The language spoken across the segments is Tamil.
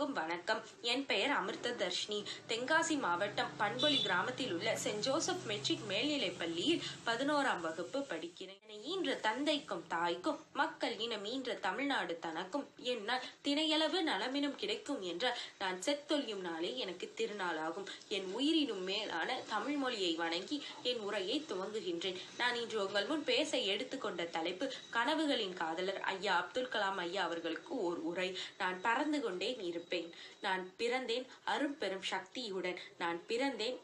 அனைவருக்கும் வணக்கம். என் பெயர் அமிர்த தர்ஷினி தென்காசி மாவட்டம் பண்பொலி கிராமத்தில் உள்ள சென்ட் ஜோசப் மெட்ரிக் மேல்நிலைப் பள்ளியில் பதினோராம் வகுப்பு படிக்கிறேன். ஈன்ற தந்தைக்கும் தாய்க்கும் மக்கள் இனம் ஈன்ற தமிழ்நாடு தனக்கும் என்னால் தினையளவு நலமினும் கிடைக்கும் என்றால் நான் செத்தொழியும் நாளே எனக்கு திருநாளாகும். என் உயிரினும் மேலான தமிழ் மொழியை வணங்கி என் உரையை துவங்குகின்றேன். நான் இன்று உங்கள் முன் பேச எடுத்துக்கொண்ட தலைப்பு கனவுகளின் காதலர் ஐயா அப்துல் கலாம் ஐயா அவர்களுக்கு ஓர் உரை. நான் பறந்து கொண்டே இருப்பேன் நான் பிறந்தேன் அரும்பெரும் சக்தியுடன். நான் பிறந்தேன்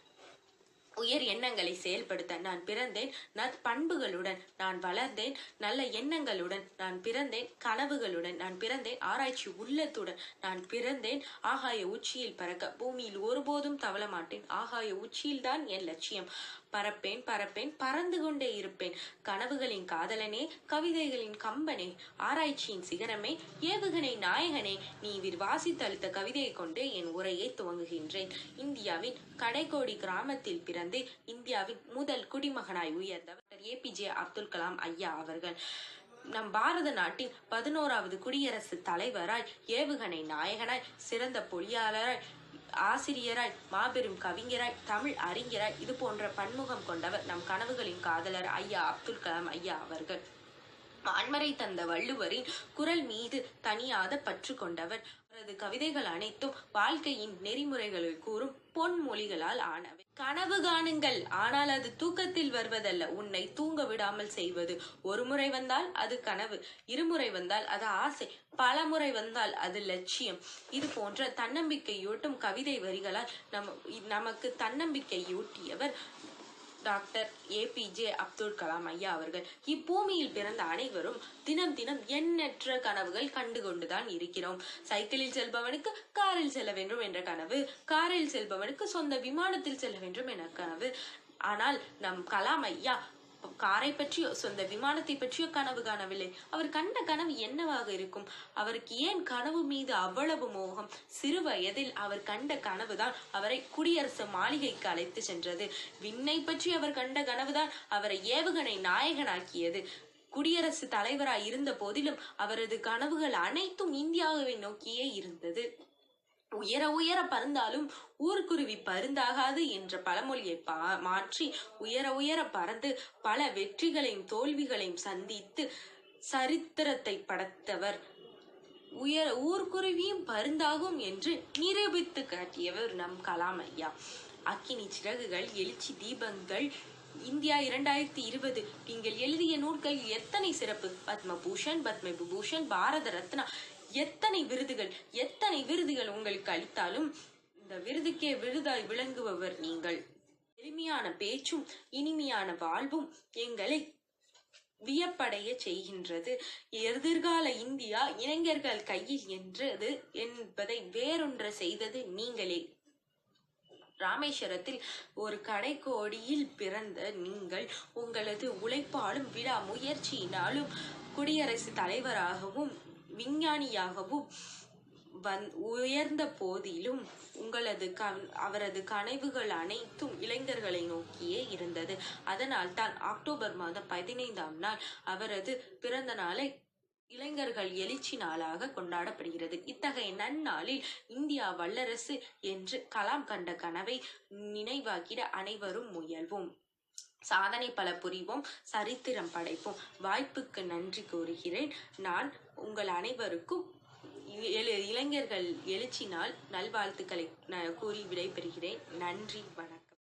உயர் எண்ணங்களை செயல்படுத்த நான் பிறந்தேன். நற்பண்புகளுடன் நான் வளர்ந்தேன். நல்ல எண்ணங்களுடன் நான் பிறந்தேன். கனவுகளுடன் நான் பிறந்தேன். ஆராய்ச்சி உள்ளத்துடன் நான் பிறந்தேன். ஆகாய உச்சியில் பறக்க பூமியில் ஒருபோதும் தவள மாட்டேன். ஆகாய உச்சியில்தான் என் லட்சியம். பறப்பேன் பறப்பேன் பறந்து கொண்டே இருப்பேன். கனவுகளின் காதலனே கவிதைகளின் கம்பனே ஆராய்ச்சியின் சிகரமே ஏவுகணை நாயகனே நீ இவர் வாசித்தளித்த கவிதையை கொண்டு என் உரையை துவங்குகின்றேன். இந்தியாவின் கடைக்கோடி கிராமத்தில் பிறந்த இந்தியாவின் முதல் குடிமகனாய் உயர்ந்தவர் ஏபிஜே அப்துல் கலாம் ஐயா அவர்கள். நம் பாரத நாட்டின் பதினோராவது குடியரசு தலைவராய் ஏவுகணை நாயகனாய் சிறந்த பொறியாளராய் ஆசிரியராய் மாபெரும் கவிஞராய் தமிழ் அறிஞராய் இது போன்ற பன்முகம் கொண்டவர் நம் கனவுகளின் காதலர் ஐயா அப்துல் கலாம் ஐயா அவர்கள். ஆண்மரை தந்த வள்ளுவரின் குரல் மீது தனியாத பற்று கொண்டவர். அவரது கவிதைகள் அனைத்தும் வாழ்க்கையின் நெறிமுறைகளை கூறும் பொன்மொழிகளால் ஆனவை. கனவு காணுங்கள் ஆனால் அது தூக்கத்தில் வருவதல்ல. உன்னை தூங்க விடாமல் செய்வது ஒரு முறை வந்தால் அது கனவு இருமுறை வந்தால் அது ஆசை பல முறை வந்தால் அது லட்சியம். இது போன்ற தன்னம்பிக்கையூட்டும் கவிதை வரிகளால் நம் நமக்கு தன்னம்பிக்கையூட்டியவர் டாக்டர் ஏபிஜே அப்துல் கலாம் ஐயா அவர்கள். இப்பூமியில் பிறந்த அனைவரும் தினம் தினம் எண்ணற்ற கனவுகள் கண்டு கொண்டுதான் இருக்கிறோம். சைக்கிளில் செல்பவனுக்கு காரில் செல்ல வேண்டும் என்ற கனவு காரில் செல்பவனுக்கு சொந்த விமானத்தில் செல்ல வேண்டும் என கனவு. ஆனால் நம் கலாம் ஐயா காரை பற்றியோ சொந்த விமானத்தை பற்றியோ கனவு காணவில்லை. அவர் கண்ட கனவு என்னவாக இருக்கும்? அவருக்கு ஏன் கனவு மீது அவ்வளவு மோகம்? சிறு வயதில் அவர் கண்ட கனவுதான் அவரை குடியரசு மாளிகைக்கு அழைத்து சென்றது. விண்ணை பற்றி அவர் கண்ட கனவுதான் அவரை ஏவுகணை நாயகனாக்கியது. குடியரசு தலைவராய் இருந்த போதிலும் அவரது கனவுகள் அனைத்தும் இந்தியாவை நோக்கியே இருந்தது. உயர உயர பறந்தாலும் ஊர்க்குருவி பருந்தாகாது என்ற பழமொழியை பா மாற்றி உயர உயர பறந்து பல வெற்றிகளையும் தோல்விகளையும் சந்தித்து சரித்திரத்தை படைத்தவர். உயர ஊர்க்குருவியும் பருந்தாகும் என்று நிரூபித்து காட்டியவர் நம் கலாம் ஐயா அக்கினி சிறகுகள் எழுச்சி தீபங்கள் இந்தியா இரண்டாயிரத்தி இருபது. நீங்கள் எழுதிய நூல்களில் எத்தனை சிறப்பு? பத்மபூஷன் பத்ம விபூஷன் பாரத ரத்னா எத்தனை விருதுகள் எத்தனை விருதுகள் உங்களுக்கு அளித்தாலும் இந்த விருதுக்கே விருதாய் விளங்குபவர் நீங்கள். எளிமையான பேச்சும் இனிமையான வாழ்வும் எங்களை வியப்படைய செய்கின்றது. எதிர்கால இந்தியா இளைஞர்கள் கையில் என்றது என்பதை வேறொன்ற செய்தது நீங்களே. ராமேஸ்வரத்தில் ஒரு கடைக்கோடியில் பிறந்த நீங்கள் உங்களது உழைப்பாலும் விழா முயற்சியினாலும் குடியரசு தலைவராகவும் விஞ்ஞானியாகவும் வந் உயர்ந்த போதிலும் உங்களது க அவரது கனவுகள் அனைத்தும் இளைஞர்களை நோக்கியே இருந்தது. அதனால் தான் அக்டோபர் மாதம் பதினைந்தாம் நாள் அவரது பிறந்த நாளை இளைஞர்கள் எழுச்சி நாளாக கொண்டாடப்படுகிறது. இத்தகைய நன்னாளில் இந்தியா வல்லரசு என்று கலாம் கண்ட கனவை நினைவாக்கிட அனைவரும் முயல்வோம். சாதனை பல புரிவோம் சரித்திரம் படைப்போம். வாய்ப்புக்கு நன்றி கூறுகிறேன். நான் உங்கள் அனைவருக்கும் எழு இளைஞர்கள் எழுச்சினால் நல்வாழ்த்துக்களை கூறி விடைபெறுகிறேன். நன்றி வணக்கம்.